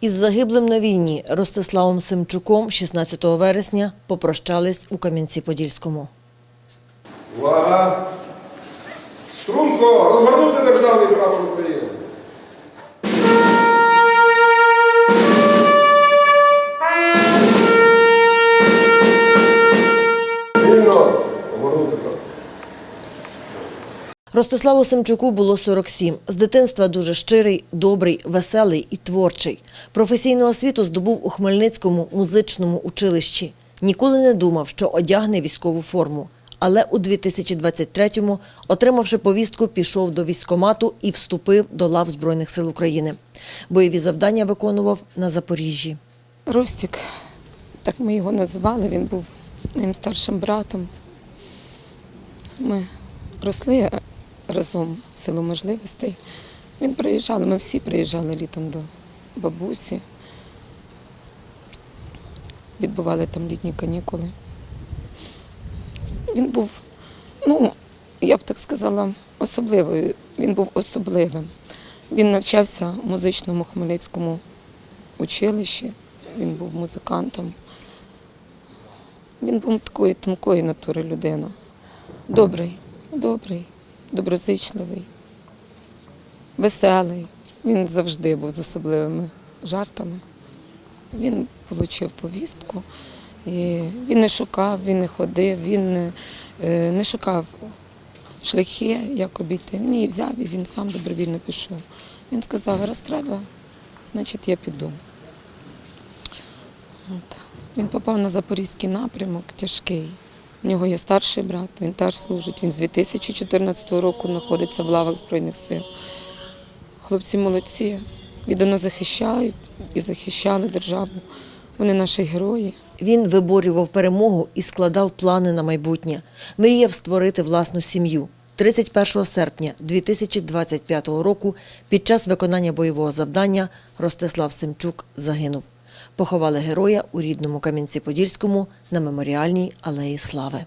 Із загиблим на війні Ростиславом Семчуком 16 вересня попрощались у Кам'янці-Подільському. Увага! Струнко! Розгорнути державний прапор України. Вільно! Огорнути прапор. Ростиславу Семчуку було 47. З дитинства дуже щирий, добрий, веселий і творчий. Професійну освіту здобув у Хмельницькому музичному училищі. Ніколи не думав, що одягне військову форму. Але у 2023-му, отримавши повістку, пішов до військкомату і вступив до лав Збройних сил України. Бойові завдання виконував на Запоріжжі. Ростік, так ми його називали, він був моїм старшим братом. Ми росли разом в силу можливостей. Він приїжджав, ми всі приїжджали літом до бабусі. Відбували там літні канікули. Він був, ну, я б так сказала, особливий. Він був особливим. Він навчався в музичному Хмельницькому училищі, він був музикантом. Він був такої тонкої натури людина. Добрий, добрий, доброзичливий, веселий. Він завжди був з особливими жартами. Він отримав повістку. І він не шукав, він не ходив, він не, не шукав шляхи, як обійти. Він її взяв і він сам добровільно пішов. Він сказав, раз треба, значить я піду. От. Він попав на запорізький напрямок тяжкий. У нього є старший брат, він теж служить. Він з 2014 року знаходиться в лавах Збройних сил. Хлопці молодці, віддано захищають і захищали державу. Вони наші герої. Він виборював перемогу і складав плани на майбутнє. Мріяв створити власну сім'ю. 31 серпня 2025 року під час виконання бойового завдання Ростислав Семчук загинув. Поховали героя у рідному Кам'янці-Подільському на меморіальній алеї Слави.